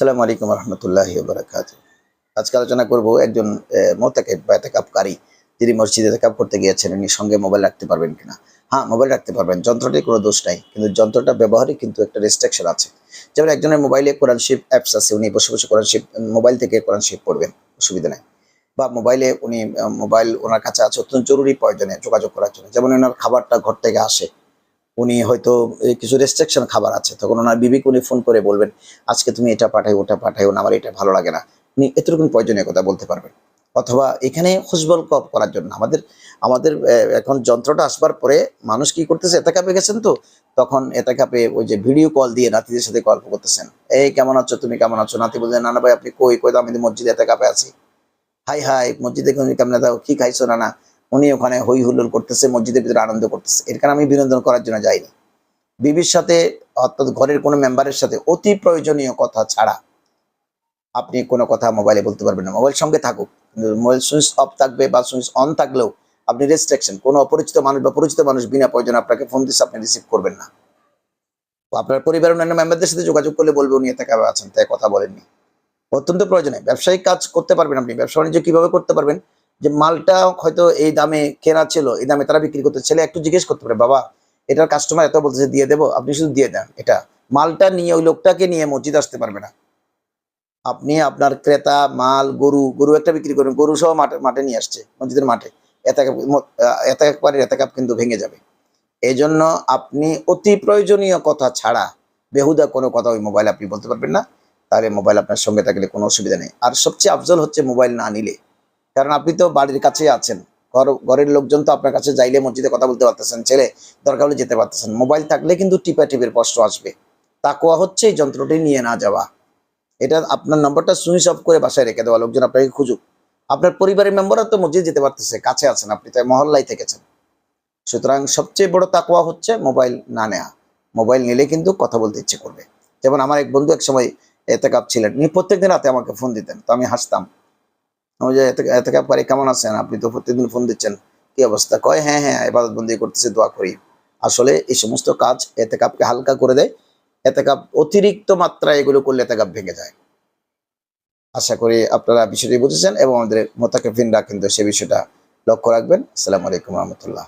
আসসালামু আলাইকুম রহমতুল্লাহ বরাকাত আজকে আলোচনা করব একজন মোতাকেব বা এতেকাপকারী যিনি মসজিদে এতেকাপ করতে গিয়েছেন, উনি সঙ্গে মোবাইল রাখতে পারবেন কিনা? হ্যাঁ মোবাইল রাখতে পারবেন, যন্ত্রটির কোনো দোষ নাই, কিন্তু যন্ত্রটা ব্যবহারে কিন্তু একটা রেস্ট্রিকশন আছে। যেমন একজনের মোবাইলে কোরআন শিপ অ্যাপস আছে, উনি বসে বসে কোরআন শিপ মোবাইল থেকে কোরআন শিপ পড়বেন, অসুবিধা নাই। বা মোবাইলে উনি মোবাইল ওনার কাছে আছে অত্যন্ত জরুরি প্রয়োজনে যোগাযোগ করার জন্য। যেমন ওনার খাবারটা ঘর থেকে আসে উনি হয়তো কিছু রেস্ট্রিকশন খাবার আছে, তখন ওনার বিবিকে উনি ফোন করে বলবেন, আজকে তুমি এটা পাঠাই ওটা পাঠাই না, আমার এটা ভালো লাগে না। উনি এতটুকু প্রয়োজনীয় কথা বলতে পারবেন। অথবা এখানে খুশবল কপ করার জন্য, আমাদের আমাদের এখন যন্ত্রটা আসবার পরে মানুষ কি করতেছে, এতে কাপে গেছেন তো? তখন এতে কাপে ওই যে ভিডিও কল দিয়ে নাতিদের সাথে গল্প করতেছেন। এই কেমন আছো? তুমি কেমন আছো? নাতি বলছেন নানা ভাই, আপনি কই কই আমি মসজিদে এতে কাপে আছি। হাই হাই, মসজিদে কেমন দাও কি খাইছো? নানা উনি ওখানে হই হুল্লোড় করতেছে, মসজিদের ভিতরে আনন্দ করতেছে। এর কারণে আমি বিনোদন করার জন্য যাইনি। বিবির সাথে, অর্থাৎ ঘরের কোনো মেম্বারের সাথে অতি প্রয়োজনীয় কথা ছাড়া আপনি কোনো কথা মোবাইলে বলতে পারবেন না। মোবাইল সঙ্গে থাকুক। মোবাইল সুইচ অফ থাকবে বা সুইচ অন থাকলেও আপনি রেস্ট্রিকশন কোনো অপরিচিত মানুষ বা পরিচিত মানুষ বিনা প্রয়োজনে আপনাকে ফোন দিচ্ছে আপনি রিসিভ করবেন না। আপনার পরিবারের অন্যান্য মেম্বারদের সাথে যোগাযোগ করলে বলবে উনি এতে আছেন, তাই কথা বলেননি। অত্যন্ত প্রয়োজনে ব্যবসায়িক কাজ করতে পারবেন আপনি। ব্যবসা বাণিজ্য কীভাবে করতে পারবেন? যে মালটা হয়তো এই দামে কেনা ছিল, এই দামে তারা বিক্রি করতে, ছেলে একটু জিজ্ঞেস করতে পারে, বাবা, এটার কাস্টমার এত বলতেছে দিয়ে দেবো, আপনি শুধু দিয়ে দেন এটা। মালটা নিয়ে ওই লোকটাকে নিয়ে মসজিদ আসতে পারবে না। আপনি আপনার ক্রেতা, মাল, গরু গরু একটা বিক্রি করবেন গরু সহ মাঠে মাঠে নিয়ে আসছে, মসজিদের মাঠে। এতে এত একবারে এতে কাপ কিন্তু ভেঙে যাবে। এই জন্য আপনি অতি প্রয়োজনীয় কথা ছাড়া, বেহুদা কোনো কথা ওই মোবাইল আপনি বলতে পারবেন না। তাহলে মোবাইল আপনার সঙ্গে থাকলে কোনো অসুবিধা নেই। আর সবচেয়ে আফজল হচ্ছে মোবাইল না নিলে। কারণ আপনি তো বাড়ির কাছেই আছেন। ঘর, ঘরের লোকজন তো আপনার কাছে যাইলে মসজিদে কথা বলতে পারতেছেন, ছেলে দরকার হলে যেতে পারতেছেন। মোবাইল থাকলে কিন্তু টিপা টিপের কষ্ট আসবে। তাকুয়া হচ্ছে এই যন্ত্রটি নিয়ে না যাওয়া। এটা আপনার নম্বরটা সুইচ অফ করে বাসায় রেখে দেওয়া, লোকজন আপনাকে খুঁজুক। আপনার পরিবারের মেম্বাররা তো মসজিদ যেতে পারতেছে, কাছে আছেন আপনি, তাই মহল্লায় থেকেছেন। সুতরাং সবচেয়ে বড় তাকুয়া হচ্ছে মোবাইল না নেওয়া মোবাইল নিলে কিন্তু কথা বলতে ইচ্ছে করবে। যেমন আমার এক বন্ধু এক সময় এতে কাপ ছিলেন, উনি প্রত্যেকদিন রাতে আমাকে ফোন দিতেন, তো আমি হাসতাম। এতেকাপ কেমন আছেন? আপনি তো প্রতিদিন ফোন দিচ্ছেন। কি অবস্থা? কয় হ্যাঁ হ্যাঁ এবাদত বন্দি করতেছে, দোয়া করি। আসলে এই সমস্ত কাজ এতে কাপকে হালকা করে দেয়, এতে কাপ অতিরিক্ত মাত্রায় এগুলো করলে এতে কাপ ভেঙে যায়। আশা করি আপনারা বিষয়টি বুঝেছেন এবং আমাদের মোতাকেফিনরা কিন্তু সে বিষয়টা লক্ষ্য রাখবেন। আসসালামু আলাইকুম রহমতুল্লাহ।